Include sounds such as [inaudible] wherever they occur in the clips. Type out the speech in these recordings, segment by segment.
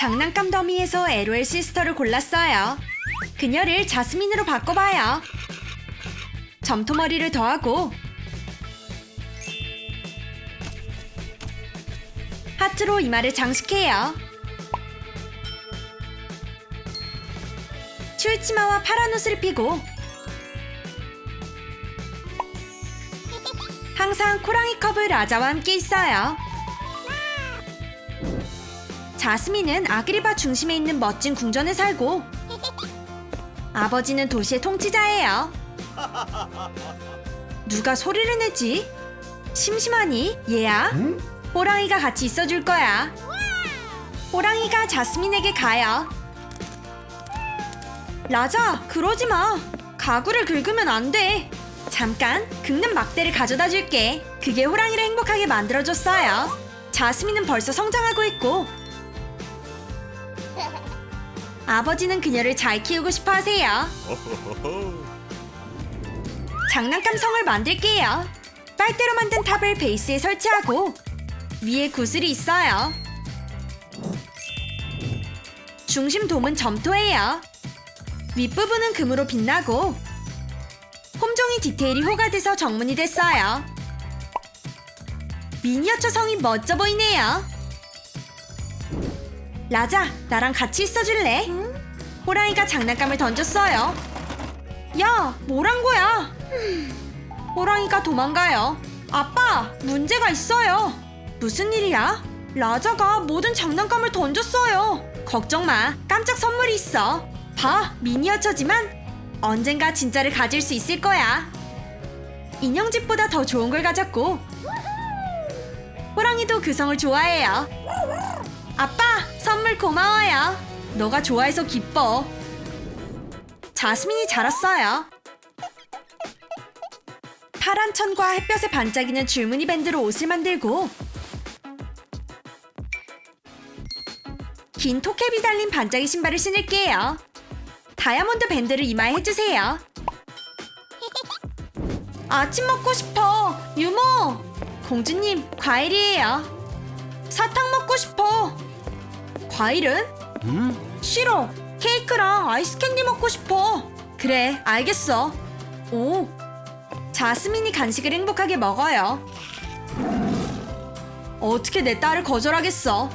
장난감 더미에서 LOL 시스터를 골랐어요. 그녀를 자스민으로 바꿔봐요. 점토머리를 더하고 하트로 이마를 장식해요. 추울치마와 파란 옷을 피고 항상 코랑이 컵을 라자와 함께 있어요. 자스민은 아그리바 중심에 있는 멋진 궁전에 살고 아버지는 도시의 통치자예요. 누가 소리를 내지? 심심하니? 얘야? 호랑이가 같이 있어줄 거야. 호랑이가 자스민에게 가요. 라자, 그러지 마. 가구를 긁으면 안 돼. 잠깐, 긁는 막대를 가져다 줄게. 그게 호랑이를 행복하게 만들어줬어요. 자스민은 벌써 성장하고 있고, 아버지는 그녀를 잘 키우고 싶어 하세요. 장난감 성을 만들게요. 빨대로 만든 탑을 베이스에 설치하고, 위에 구슬이 있어요. 중심 돔은 점토예요. 윗부분은 금으로 빛나고 홈종이 디테일이 호가돼서 정문이 됐어요. 미니어처 성이 멋져 보이네요. 라자, 나랑 같이 있어줄래? 호랑이가 장난감을 던졌어요. 야, 뭐란 거야? 호랑이가 도망가요. 아빠, 문제가 있어요. 무슨 일이야? 라자가 모든 장난감을 던졌어요. 걱정 마. 깜짝 선물이 있어. 봐, 미니어처지만 언젠가 진짜를 가질 수 있을 거야. 인형집보다 더 좋은 걸 가졌고. 호랑이도 그 성을 좋아해요. 아빠, 선물 고마워요. 너가 좋아해서 기뻐. 자스민이 자랐어요. 파란 천과 햇볕에 반짝이는 줄무늬 밴드로 옷을 만들고 긴 토캡이 달린 반짝이 신발을 신을게요. 다이아몬드 밴드를 이마에 해주세요. 아침 먹고 싶어. 유모. 공주님, 과일이에요. 사탕 먹고 싶어. 과일은? 싫어. 케이크랑 아이스 캔디 먹고 싶어. 그래, 알겠어. 오. 자스민이 간식을 행복하게 먹어요. 어떻게 내 딸을 거절하겠어?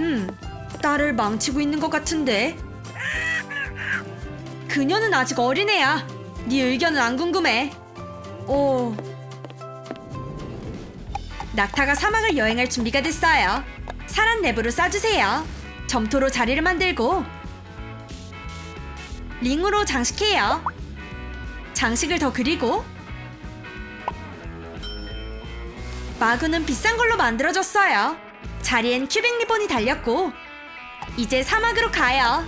음, 딸을 망치고 있는 것 같은데. 그녀는 아직 어린애야. 네 의견은 안 궁금해. 오. 낙타가 사막을 여행할 준비가 됐어요. 사란 랩으로 싸주세요. 점토로 자리를 만들고 링으로 장식해요. 장식을 더 그리고 마구는 비싼 걸로 만들어졌어요. 자리엔 큐빅 리본이 달렸고 이제 사막으로 가요.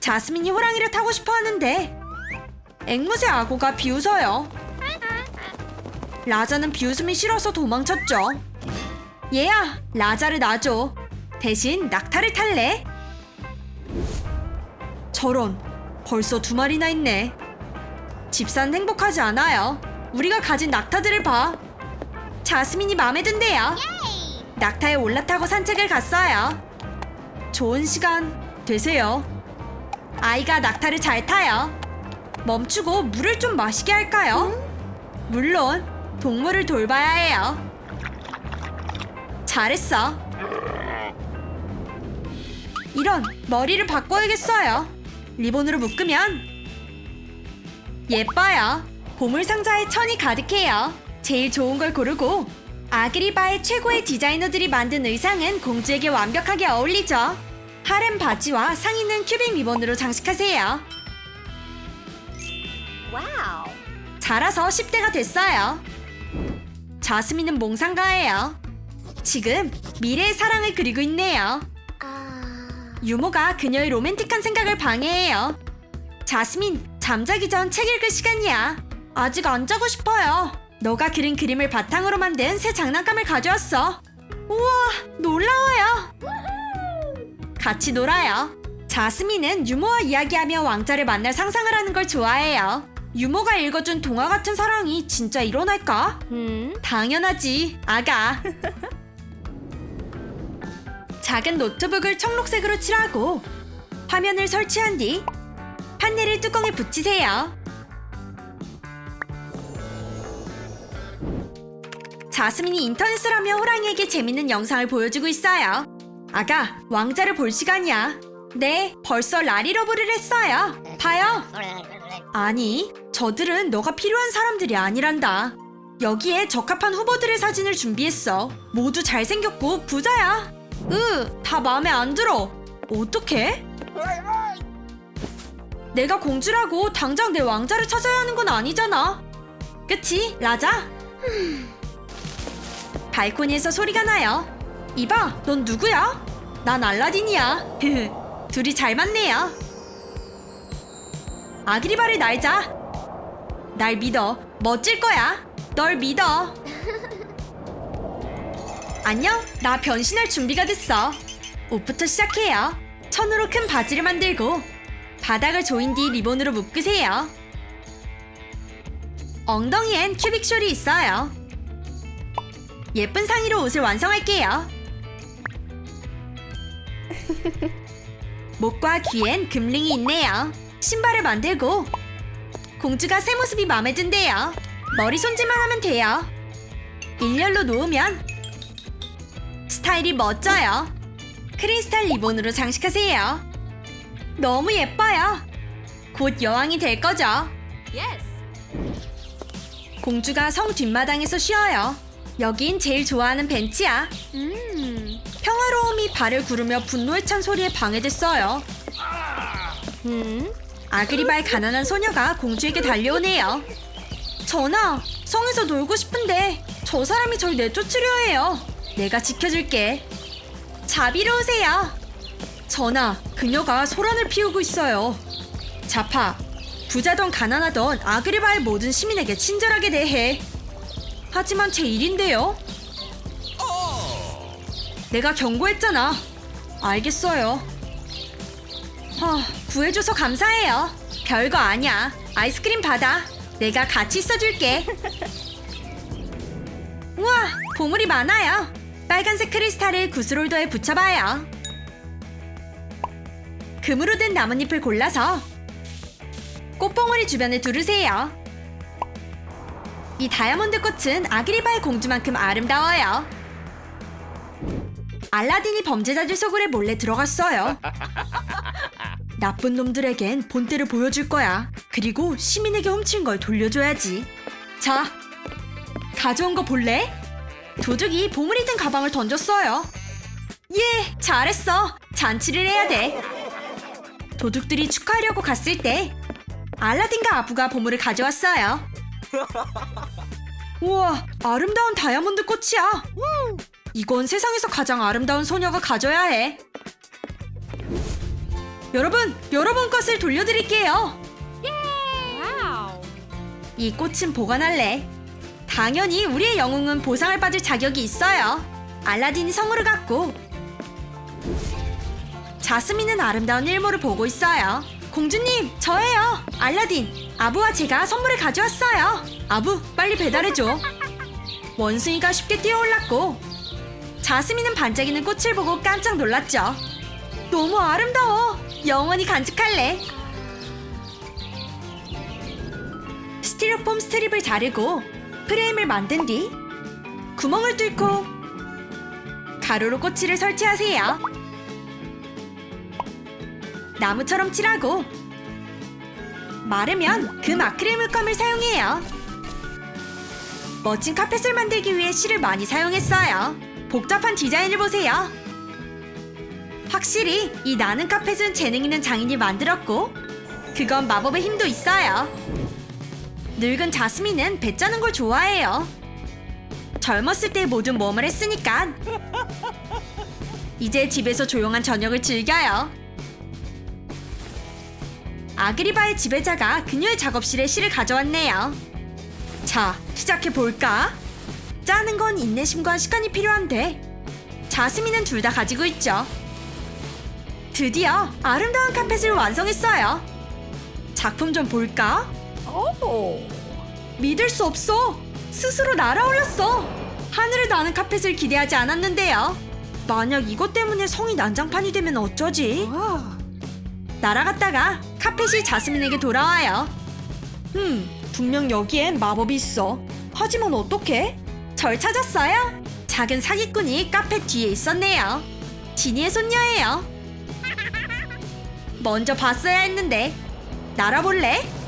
자스민이 호랑이를 타고 싶어 하는데 앵무새 악어가 비웃어요. 라자는 비웃음이 싫어서 도망쳤죠. 얘야, 라자를 놔줘. 대신 낙타를 탈래? 저런, 벌써 두 마리나 있네. 집사는 행복하지 않아요. 우리가 가진 낙타들을 봐. 자스민이 마음에 든대요. 낙타에 올라타고 산책을 갔어요. 좋은 시간 되세요. 아이가 낙타를 잘 타요. 멈추고 물을 좀 마시게 할까요? 물론 동물을 돌봐야 해요. 잘했어. 이런 머리를 바꿔야겠어요. 리본으로 묶으면 예뻐요. 보물 상자에 천이 가득해요. 제일 좋은 걸 고르고 아그리바의 최고의 디자이너들이 만든 의상은 공주에게 완벽하게 어울리죠. 하렘 바지와 상의는 큐빅 리본으로 장식하세요. Wow. 자라서 10대가 됐어요. 자스민은 몽상가예요. 지금 미래의 사랑을 그리고 있네요. 유모가 그녀의 로맨틱한 생각을 방해해요. 자스민, 잠자기 전 책 읽을 시간이야. 아직 안 자고 싶어요. 너가 그린 그림을 바탕으로 만든 새 장난감을 가져왔어. 우와, 놀라워요. 같이 놀아요. 자스민은 유모와 이야기하며 왕자를 만날 상상을 하는 걸 좋아해요. 유모가 읽어준 동화 같은 사랑이 진짜 일어날까? Hmm. 당연하지, 아가. [laughs] 작은 노트북을 청록색으로 칠하고 화면을 설치한 뒤 판넬을 뚜껑에 붙이세요. 자스민이 인터넷을 하며 호랑이에게 재밌는 영상을 보여주고 있어요. 아가, 왕자를 볼 시간이야. 네, 벌써 라리러브를 했어요. 봐요. 아니, 저들은 너가 필요한 사람들이 아니란다. 여기에 적합한 후보들의 사진을 준비했어. 모두 잘생겼고 부자야. 으, 다 마음에 안 들어. 어떡해? 내가 공주라고 당장 내 왕자를 찾아야 하는 건 아니잖아. 그치, 라자? 발코니에서 소리가 나요. 이봐, 넌 누구야? 난 알라딘이야. 둘이 잘 맞네요. 아그리바를 날자. 날 믿어. 멋질 거야. 널 믿어. 안녕. 나 변신할 준비가 됐어. 옷부터 시작해요. 천으로 큰 바지를 만들고 바닥을 조인 뒤 리본으로 묶으세요. 엉덩이엔 큐빅 숄이 있어요. 예쁜 상의로 옷을 완성할게요. [laughs] 목과 귀엔 금링이 있네요. 신발을 만들고 공주가 새 모습이 마음에 든대요. 머리 손질만 하면 돼요. 일렬로 놓으면 스타일이 멋져요. 크리스탈 리본으로 장식하세요. 너무 예뻐요. 곧 여왕이 될 거죠. Yes. 공주가 성 뒷마당에서 쉬어요. 여긴 제일 좋아하는 벤치야. 음. 평화로움이 발을 구르며 분노에 찬 소리에 방해됐어요. 음. 아그리바의 가난한 소녀가 공주에게 달려오네요. 전하, 성에서 놀고 싶은데 저 사람이 절 내쫓으려 해요. 내가 지켜줄게. 자비로우세요. 전하, 그녀가 소란을 피우고 있어요. 자파, 부자던 가난하던 아그리바의 모든 시민에게 친절하게 대해. 하지만 제 일인데요. 내가 경고했잖아. 알겠어요. 하, 구해줘서 감사해요. 별거 아니야. 아이스크림 받아. 내가 같이 써줄게. [laughs] 우와, 보물이 많아요. 빨간색 크리스탈을 구슬홀더에 붙여봐요. 금으로 된 나뭇잎을 골라서 꽃봉오리 주변에 두르세요. 이 다이아몬드 꽃은 아그리바의 공주만큼 아름다워요. 알라딘이 범죄자들 속으로 몰래 들어갔어요. [laughs] 나쁜 놈들에겐 본때를 보여줄 거야. 그리고 시민에게 훔친 걸 돌려줘야지. 자, 가져온 거 볼래? 도둑이 보물이 든 가방을 던졌어요. 예, 잘했어. 잔치를 해야 돼. 도둑들이 축하하려고 갔을 때 알라딘과 아부가 보물을 가져왔어요. [laughs] 우와, 아름다운 다이아몬드 꽃이야. 이건 세상에서 가장 아름다운 소녀가 가져야 해. 여러분, 여러분 것을 돌려드릴게요. 이 꽃은 보관할래. 당연히 우리의 영웅은 보상을 받을 자격이 있어요. 알라딘이 성으로 갔고 자스민은 아름다운 일모를 보고 있어요. 공주님, 저예요. 알라딘, 아부와 제가 선물을 가져왔어요. 아부, 빨리 배달해줘. 원숭이가 쉽게 뛰어올랐고 자스민은 반짝이는 꽃을 보고 깜짝 놀랐죠. 너무 아름다워. 영원히 간직할래. 스티로폼 스트립을 자르고 프레임을 만든 뒤 구멍을 뚫고 가로로 꼬치를 설치하세요. 나무처럼 칠하고 마르면 금 아크릴 물감을 사용해요. 멋진 카펫을 만들기 위해 실을 많이 사용했어요. 복잡한 디자인을 보세요. 확실히 이 나는 카펫은 재능 있는 장인이 만들었고 그건 마법의 힘도 있어요. 늙은 자스민은 배 짜는 걸 좋아해요. 젊었을 때 모든 모험을 했으니까 이제 집에서 조용한 저녁을 즐겨요. 아그리바의 지배자가 그녀의 작업실에 실을 가져왔네요. 자, 시작해 볼까? 짜는 건 인내심과 시간이 필요한데 자스민은 둘 다 가지고 있죠. 드디어 아름다운 카펫을 완성했어요. 작품 좀 볼까? 믿을 수 없어. 스스로 날아올랐어. 하늘을 나는 카펫을 기대하지 않았는데요. 만약 이것 때문에 성이 난장판이 되면 어쩌지? 날아갔다가 카펫이 자스민에게 돌아와요. 음, 분명 여기엔 마법이 있어. 하지만 어떡해? 절 찾았어요? 작은 사기꾼이 카펫 뒤에 있었네요. 지니의 손녀예요. 먼저 봤어야 했는데. 날아볼래?